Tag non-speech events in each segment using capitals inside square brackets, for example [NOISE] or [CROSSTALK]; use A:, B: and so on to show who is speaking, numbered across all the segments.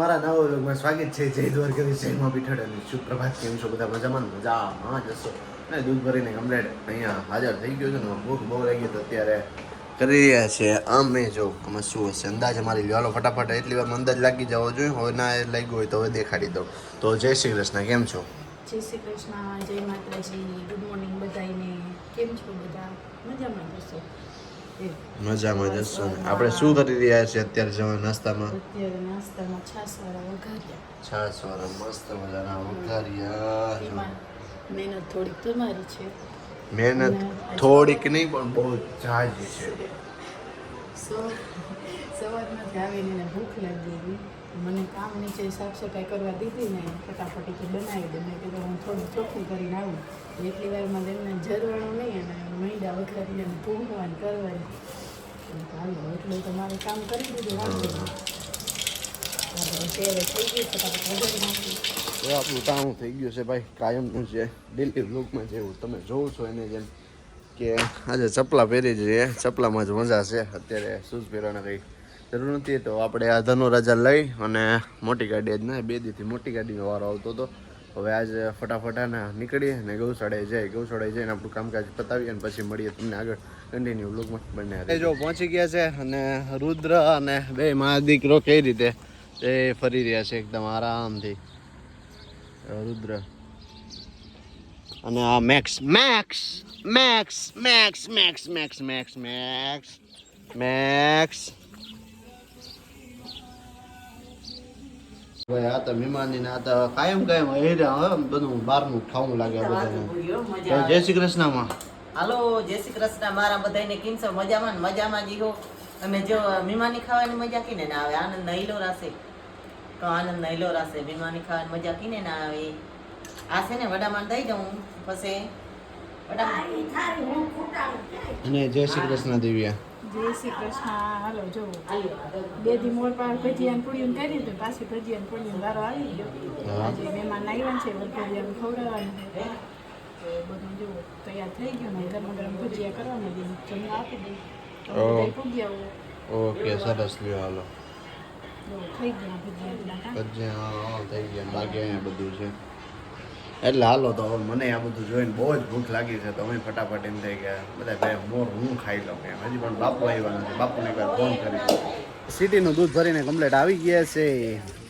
A: મારા નવા વ્લોગમાં સ્વાગત છે. જય દ્વારકા જય માં પીઠળ અને સુપ્રભાત કેમ છો બધા મજામાં? મજામાં જશો અને દૂધ ભરીને કમ્પ્લેટ અહીંયા હાજર થઈ ગયો છે ને ભૂખ બહુ લાગી તો અત્યારે કરી રહ્યા છે. આમ મેં જો અમે શું હશે? અંદાજ અમારી લ્યો ફટાફટ એટલી વાર અંદાજ લાગી જવો જોઈએ. હવે ના લાગ્યું હોય તો હવે દેખાડી દઉં. તો જય શ્રી કૃષ્ણ, કેમ છો?
B: જય શ્રી કૃષ્ણ, જય માતાજી, ગુડ મોર્નિંગ બધાને કેમ છો બધા? મજામાં જશો
A: મજામાં જશો આપણે શું કરી રહ્યા છીએ અત્યારે જવા નાસ્તામાં?
B: અત્યારે નાસ્તામાં છાસવાળા વઘાર્યા.
A: છાસ વાળા મસ્ત મજાના વઘારિયા.
B: મહેનત થોડીક તમારી છે.
A: મહેનત થોડીક નહીં પણ બહુ જાજી છે.
B: સો જ આવીને ભૂખ લાગી ગઈ મને કામ નીચે સાફ સફાઈ કરવા દીધી ને ફટાફટીથી બનાવી દે. મેં કીધું હું થોડું ચોખ્ખું કરીને આવું. એટલી વારમાં તેમને જરવાનું નહીં અને મૈડા વઘારીને એને ભૂંગવાનું કરવાનું. કીધું એટલું તો મારે કામ કરી દીધું વાંધો ફટાફટ
A: આપણું કામ થઈ ગયું છે ભાઈ કાયમનું છે ડેલી બ્લોગમાં જેવું તમે જોવો છો એને જેમ કે આજે ચપલા પહેરી જ ચપલામાં જ મજા છે. અત્યારે શૂઝ પહેરવાના કંઈ જરૂર નથી, તો આપણે આ ધનુરાજા લઈ અને મોટી ગાડી જ ના બે દીથી મોટી ગાડીનો વારો આવતો હતો. હવે આજે ફટાફટ આને નીકળીએ અને ગૌશાળાએ જઈએ ગૌશાળાએ જઈને આપણું કામકાજ પતાવીએ અને પછી મળીએ તમને આગળ કન્ટિન્યુ બ્લોગમાં બંને જો પહોંચી ગયા છે અને રુદ્ર અને બે મહાદીકરો કઈ રીતે? એ ફરી રહ્યા છે એકદમ આરામથી. રુદ્ર. અને આ Max Max Max Max Max Max Max Max Max. ભાઈ આ તો મહેમાની આ તો કાયમ કાયમ હેર્યા હવે બધું બહારનું ખાવું લાગે બધાને. જય શ્રી કૃષ્ણમાં.
C: હાલો જય શ્રી કૃષ્ણ મારા બધાને કેમ છો? મજામાં ને? મજામાં જીવો અને જો મીમાની ખાવાની મજા કીને ના આવે? આનંદ નહીલો રાશે. તો આનંદ નહીલો રાશે. મીમાની ખાવાની મજા કીને ના આવે? આ છે ને વડામાં દઈ દઉં પછી?
A: અને જય શ્રી કૃષ્ણ દિવ્યા.
B: જય શ્રી કૃષ્ણ. હાલો જો. બે દી મોર પાર ભજીયાન પૂરીને કરી તો પાછી ભજીયાન પૂરીને વારો આવી ગયો. આજે મહેમાન આવ્યા છે ભજીયાને ખવડાવવાનું. તો બધું જો તૈયાર થઈ ગયું ને ગરમ ગરમ ભજીયા કરવાના દે જમવા આપી દઉં. પૂગ્યા
A: ઓકે સરસ લ્યો હાલો.
B: થઈ ગયા ભજીયા.
A: થઈ ગયા. લાગે બધું છે. એટલે હાલો તો મને આ બધું જોઈને બહુ જ ભૂખ લાગી છે તો અમે ફટાફટ એમ થઈ ગયા બધા બે મોર હું ખાઈ લઉં એમ. હજી પણ બાપુ આવ્યા નથી. બાપુને એકવાર ફોન કરી સિટીનું દૂધ ભરીને કમ્પ્લેટ આવી ગયા છે.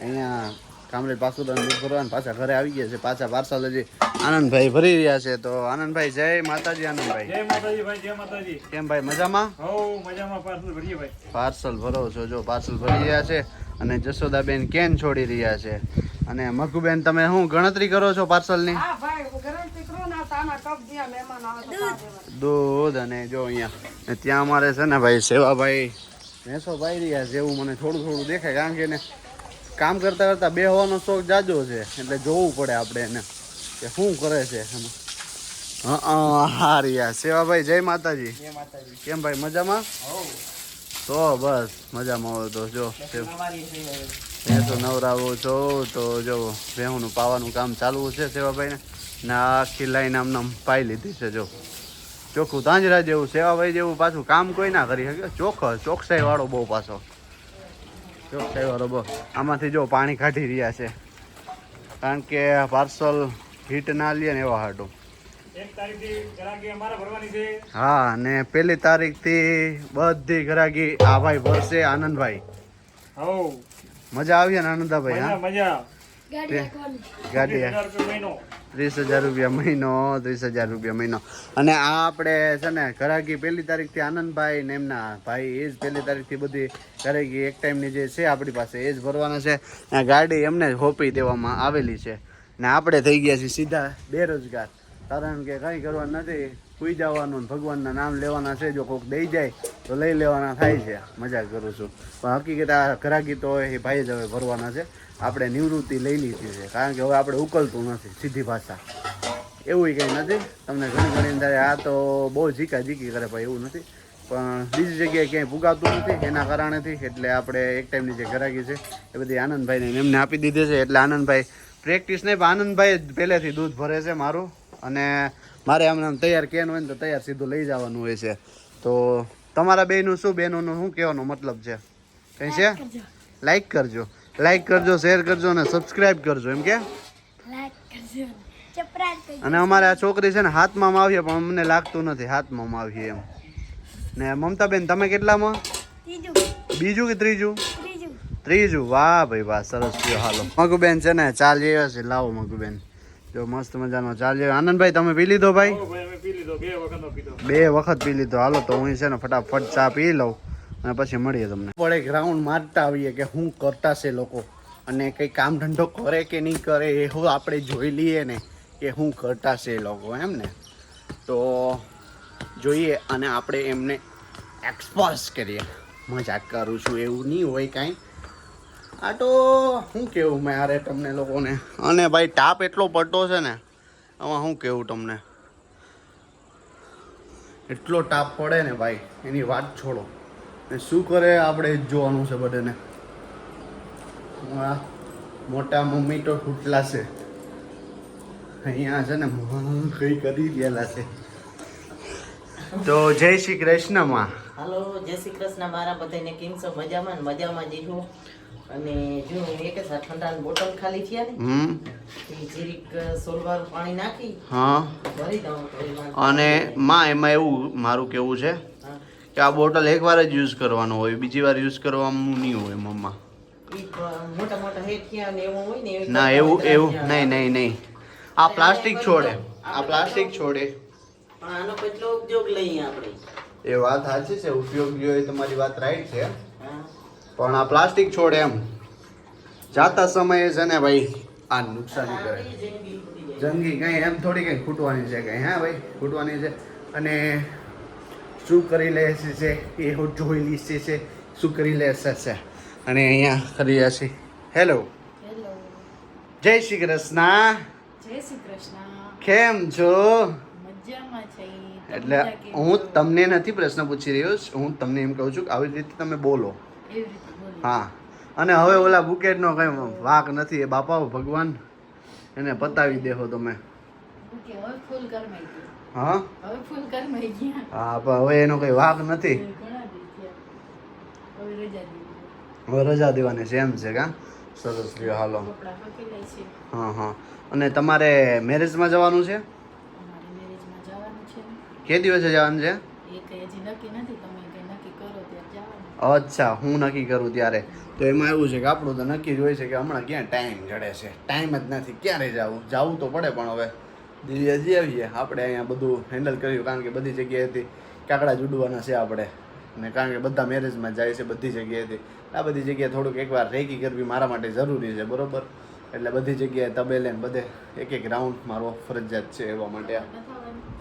A: અહીંયા કામરેજ પાછું દૂધ ભરવાનું પાછા ઘરે આવી ગયા છે. પાછા પાર્સલ હજી આનંદભાઈ ભરી રહ્યા છે. તો આનંદભાઈ જય માતાજી આનંદભાઈ.
D: જય માતાજી ભાઈ જય માતાજી.
A: કેમ ભાઈ મજામાં?
D: હો મજામાં પાર્સલ ભરીએ ભાઈ.
A: પાર્સલ ભરો છો જો પાર્સલ ભરી રહ્યા છે. અને જશોદાબેન કેન છોડી રહ્યા છે. અને મકુબેન તમે શું ગણતરી કરો છો પાર્સલની? દૂધ. અને જો અહીંયા ને ત્યાં અમારે છે ને ભાઈ સેવાભાઈ ભેંસો ભાઈ રહ્યા છે એવું મને થોડું થોડું દેખાય કારણ કે એને કામ કરતા કરતા બેહવાનો શોખ જાજો છે એટલે જોવું પડે આપણે એને કે શું કરે છે એમાં. હા રહ્યા સેવાભાઈ જય માતાજી. કેમ ભાઈ મજામાં?
D: હો
A: તો બસ મજામાં હોય તો જો. ભેંસો નવરાવો છો તો જો ભેહુંનું પાવાનું કામ ચાલવું છે સેવાભાઈને. ને આખી લાઈન આમને આમ પાઈ લીધી છે જો. ચોખ્ખું તાંજરા જેવું સેવાભાઈ જેવું પાછું કામ કોઈ ના કરી શકે. ચોખ્ખો ચોકસાઈ વાળો બહુ પાછો. ચોકસાઈ વાળો બહુ. આમાંથી જો પાણી કાઢી રહ્યા છે. કારણ કે પાર્સલ હીટ ના લે ને એવા હાટું. હા ને પેલી તારીખથી બધી ઘરાગી આ ભાઈ ભરશે આનંદભાઈ. મજા આવી ને આનંદાભાઈ હા?
D: મજા
A: ગાડી ત્રીસ હજાર રૂપિયા મહિનો. ત્રીસ હજાર રૂપિયા મહિનો અને આ આપણે છે ને ઘરાગી પહેલી તારીખથી આનંદભાઈ ને એમના ભાઈ એ જ પહેલી તારીખથી બધી ઘરાગી એક ટાઈમની જે છે આપણી પાસે એ જ ભરવાના છે. અને ગાડી એમને જ હોપી દેવામાં આવેલી છે. ને આપણે થઈ ગયા છીએ સીધા બેરોજગાર. કારણ કે કંઈ કરવા નથી. સુઈ જવાનું ભગવાનના નામ લેવાના છે, જો કોઈક દઈ જાય તો લઈ લેવાના થાય છે. મજા કરું છું. પણ હકીકત આ ઘરાકી તો એ ભાઈ જ હવે ભરવાના છે. આપણે નિવૃત્તિ લઈ લીધી છે, કારણ કે હવે આપણે ઉકલતું નથી સીધી ભાષા. એવું કંઈ નથી. તમને ઘણી ઘણી અંદર આ તો બહુ ઝીકા ઝીકી કરે ભાઈ, એવું નથી. પણ બીજી જગ્યાએ ક્યાંય ભૂગાતું નથી, એના કારણેથી એટલે આપણે એક ટાઈમની જે ઘરાકી છે, એ બધી આનંદભાઈને એમને આપી દીધી છે. એટલે આનંદભાઈ પ્રેક્ટિસ નહીં, પણ આનંદભાઈ પહેલેથી દૂધ ભરે છે મારું. અને મારે આમ આમ તૈયાર કેન હોય ને તો તૈયાર સીધું લઈ જવાનું હોય છે. તો તમારા બેનું શું? બેનોનું શું કહેવાનો મતલબ છે? કંઈ છે? લાઈક કરજો. લાઈક કરજો. શેર કરજો અને સબસ્ક્રાઇબ કરજો એમ કે? અને અમારે આ છોકરી છે ને હાથમાં આવીએ પણ અમને લાગતું નથી હાથમાં આવીએ એમ. ને મમતાબેન તમે કેટલામાં? બીજું કે ત્રીજું?
E: ત્રીજું.
A: ત્રીજું. વાહ ભાઈ વાહ સરસ થયો હાલો. મગુબેન છે ને ચાલ આવ્યા છે લાવો મગુબેન. જો મસ્ત મજાનો ચાલ્યો. આનંદભાઈ તમે પી લીધો ભાઈ?
D: હો ભાઈ અમે પી લીધો. બે
A: બે વખત પી લીધો. હાલો તો હું છે ને ફટાફટ ચા પી લઉં અને પછી મળીએ તમને. પડે ગ્રાઉન્ડ મારતા આવીએ કે શું કરતા છે લોકો અને કંઈ કામ ધંધો કરે કે નહીં કરે એવું આપણે જોઈ લઈએ ને કે શું કરતા છે એ લોકો એમ ને? તો જોઈએ અને આપણે એમને એક્સપોઝ કરીએ. મજાક કરું છું એવું નહીં હોય કાંઈ. આ તો શું કેવું મેં અરે તમને લોકોને? અને ભાઈ તાપ એટલો પડતો છે ને, આમાં શું કેવું તમને? એટલો તાપ પડે ને ભાઈ, એની વાત છોડો. ને શું કરે આપણે જોવાનું છે બધાને? મોટા મમ્મી તો ખૂટલા છે. અહીંયા છે ને કઈ કરી ગયેલા છે. તો જય શ્રી કૃષ્ણમાં.
C: હાલો જય શ્રી કૃષ્ણ. મારા બધાને કેમ છો? મજામાં ને? મજામાં જીવો અને જો એક જ ઠંડાની બોટલ ખાલી થયા ને જીરીક સોલવાર પાણી નાખી
A: હા.
C: ભરી દઉં
A: અને માં એમાં એવું મારું કેવું છે કે આ બોટલ એકવાર જ યુઝ કરવાનો હોય બીજી વાર યુઝ કરવાનું નહીં હોય મમ્મા.
C: મોટા મોટા હેઠિયા ને એવું હોય ને
A: ના એવું એવું નહીં નહીં નહીં. આ પ્લાસ્ટિક છોડે. આ પ્લાસ્ટિક છોડે.
C: પણ આનો કેટલો ઉપયોગ લઈએ આપણે?
A: એ વાત સાચી છે ઉપયોગી હોય તમારી વાત રાઈટ છે. પણ આ પ્લાસ્ટિક છોડ એમ. જાતા સમયે છે ને ભાઈ આ નુકસાની કરે. જંગી કઈ એમ થોડી કઈ ખૂટવાની છે કઈ. હા ભાઈ ખૂટવાની છે. અને શું કરી લેશે છે એ હું જોઈ લીશે છે શું કરી લેશે છે અને અહીંયા કરી રહ્યા હેલો જય શ્રી કૃષ્ણ.
B: જય શ્રી કૃષ્ણ.
A: કેમ છે? એટલે હું તમને નથી પ્રશ્ન પૂછી રહ્યો છું હું તમને એમ કહું છું કે આવી રીતે તમે બોલો. હા. અને હવે ઓલા બુકેટનો કઈ વાક નથી એ બાપા ભગવાન એને પતાવી દેહો તમે. હા? હા પણ હવે એનો કઈ વાક નથી.
B: હવે રજા
A: દેવાની છે એમ છે કા? સરસ રહ્યો હાલો. હા હા. અને તમારે મેરેજમાં જવાનું છે
B: અમારે મેરેજમાં જવાનું છે ને
A: કે દિવસે જવાનું છે? અચ્છા હું નક્કી કરું ત્યારે. તો એમાં એવું છે કે આપણું તો નક્કી જ હોય છે કે હમણાં ક્યાં ટાઈમ જડે છે? ટાઈમ જ નથી ક્યારે જવું? જવું તો પડે પણ હવે. દિલ્હી હજી આવીએ. આપણે અહીંયા બધું હેન્ડલ કર્યું કારણ કે બધી જગ્યાએથી કાકડા જુડવાના છે આપણે. ને કારણ કે બધા મેરેજમાં જાય છે બધી જગ્યાએથી આ બધી જગ્યાએ થોડુંક એકવાર રેકી કરવી મારા માટે જરૂરી છે બરોબર? એટલે બધી જગ્યાએ તબેલે બધે એક એક રાઉન્ડ મારો ફરજિયાત છે એવા માટે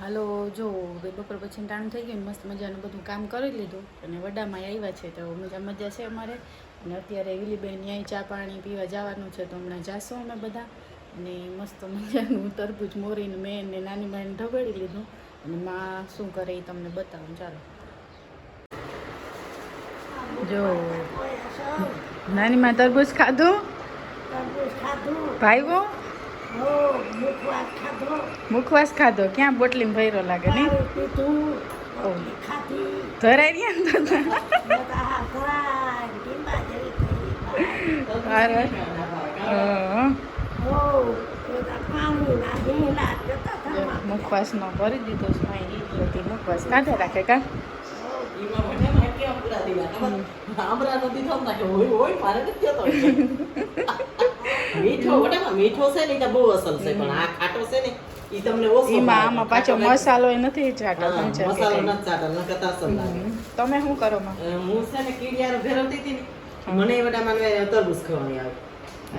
B: હાલો જો બપોર પછી ટાણું થઈ ગયું મસ્ત મજાનું બધું કામ કરી લીધું. અને વડામાં આવ્યા છે તો મજા મજા છે અમારે. અને અત્યારે વિલીબેન ન્યાય ચા પાણી પીવા જવાનું છે તો હમણાં જાશું અમે બધા. અને મસ્ત મજાનું તરબૂચ મોરીને મેં ને નાની માને ઢગડી લીધું. અને માં શું કરે એ તમને બતાવું ચાલો. જો નાની માં તરબૂચ ખાધું?
E: ખાધું.
B: ભાઈઓ?
E: મુખવાસ ખાધો.
B: ક્યાં બોટલીમાં ભૈરો લાગે
E: ખાધી.
B: ધરાઈ રહ્યા ને
E: ધરાય, પાણી ના
B: ભરી દીધો છે બધી મુખવાસ. કાઢે રાખે?
C: આમરા નથી થતા કે હોય હોય મારે નથી થતો. [LAUGHS] મીઠો વટામાં મીઠો છે ને તો બહુ અસલ છે પણ આ ખાટો છે ને ઈ તમને ઓછો
B: એમાં આમાં પાછો મસાલો નથી ચાટો
C: મસાલો નથી ચાટો ન કરતા લાગે.
B: તમે શું કરો
C: હું છે ને કીડિયારો ફેરવતી હતી ને મને વટામાં તરબૂચ ખાવાની આવે.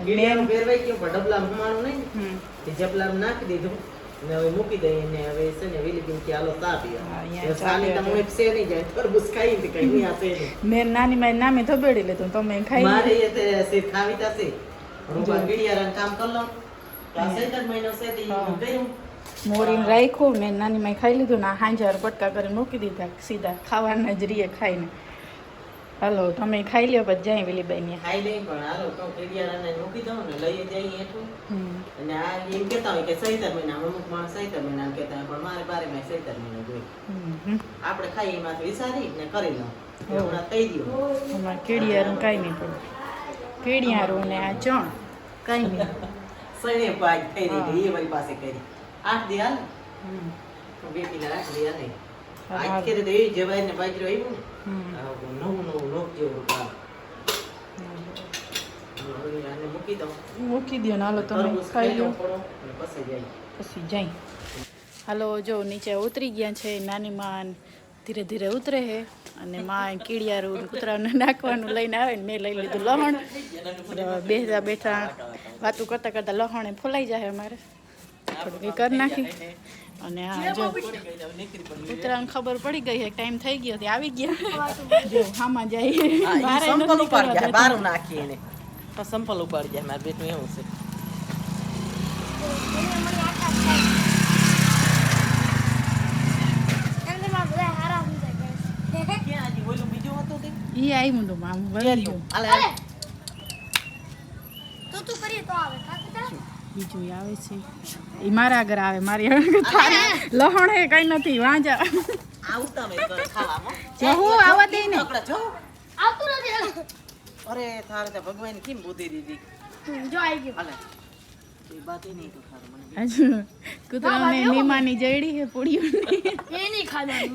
C: કીડિયારો ફેરવાઈ ગયો પણ ડબલા હુમાણું નહીં. તે જબલામાં નાખી દીધું. ને હવે મૂકી દઈએ ને હવે છે ને વેલી બિન કે હાલો ચા પીવા.
B: હા, અહીંયા
C: હવે
B: ચા
C: ચાની
B: પીવા
C: તો હું એક છે નહીં જાય તરબૂચ ખાઈ કઈ નહીં
B: મેં નાની મારી નામે ધબેડી લીધું તમે ખાઈ
C: મારે. એ તે ખાવી તા કરી
B: મોરીને રાખ્યું ને નાની માઈ ખાઈ લીધું ને હાંજર બટકા કરીને મૂકી દીધા સીધા ખાવાના જ રીએ ખાઈને. હાલો તમે ખાઈ લ્યો પછી જાય વેલીબાઈ ને
C: ખાઈ લઈ પણ હાલો તો કેડિયારાને મૂકી દઉં ને લઈ જઈએ
B: એટલું
C: અને આ એમ કહેતા હોય કે સૈતર મહિના અમુક માણસ સૈતર મહિના કહેતા પણ મારે બારે માં સૈતર મહિના જોઈએ. આપણે ખાઈએ એમાંથી વિચારી ને કરી લઉં. હમણાં કહી દઉં
B: કેડિયારું કાંઈ નહીં પડે. કેડિયારું ને આ ચણ. કઈ નહીં.
C: સણે પાજ થઈ. રહી એ મારી પાસે કરી. આઠ દી હાલ
B: હમ.
C: બે કિલો આઠ દી હાલે.
B: હા.
C: આજ ખેરે તો એ જવાય ને બાજરો આવ્યું ને. નવું નવું લોક જેવું કામ. મૂકી
B: દો ને હાલો તમે ખાઈ લો
C: પછી જાય.
B: પછી જાય. હાલો જો નીચે ઉતરી ગયા છે નાની માં ધીરે ધીરે ઉતરે છે અને માં કીડિયારું કૂતરાને નાખવાનું લઈને આવે ને મેં લઈ લીધું લહણ. તો બેસતા બેઠા વાતું કરતાં કરતાં લહણ એ ફોલાઈ જાય અમારે. થોડુંક એ કરી નાખી. અને આ જો કૂતરાને ખબર પડી ગઈ છે ટાઈમ થઈ ગયો આવી ગયા. જો હામાં જાય.
C: હા, સંપલ ઉપાડ જાય. બારું નાખી એને તો સંપલ ઉપર જાય મારા બેટું એવું છે ક્યાં હજી ઓલું બીજું હતું તે
B: ઈ આવ્યું તો મામ વળી ગયું
C: હાલે હાલે.
B: બીજું આવે છે. એ મારા આગળ આવે. મારી લહણ હે કઈ નથી. વાંજા.
C: આવતા મેં ઘર ખાવામાં. [LAUGHS]
B: જો હું આવવા દે ને
C: પકડા જો. અરે તારે તો ભગવાન કેમ બુદ્ધિ દીધી? જો આવી બાત
B: કૂતરાને નીમાની જડી હે પૂડ્યું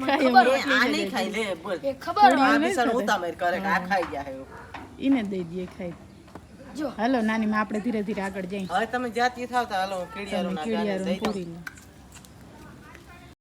B: ખાઈ
C: એ આ નહીં ખાઈ લે બોલ.
B: પૂડ્યું
C: આ
B: નહીં
C: ઉતામેર કરે આ ખાઈ ગયા હે
B: ઈને દઈ દઈએ ખાઈ. હાલો નાની માં આપણે ધીરે ધીરે આગળ જઈએ.
C: હવે તમે જાતી થાવ તો હાલો કીડિયારું ના ગાને જઈ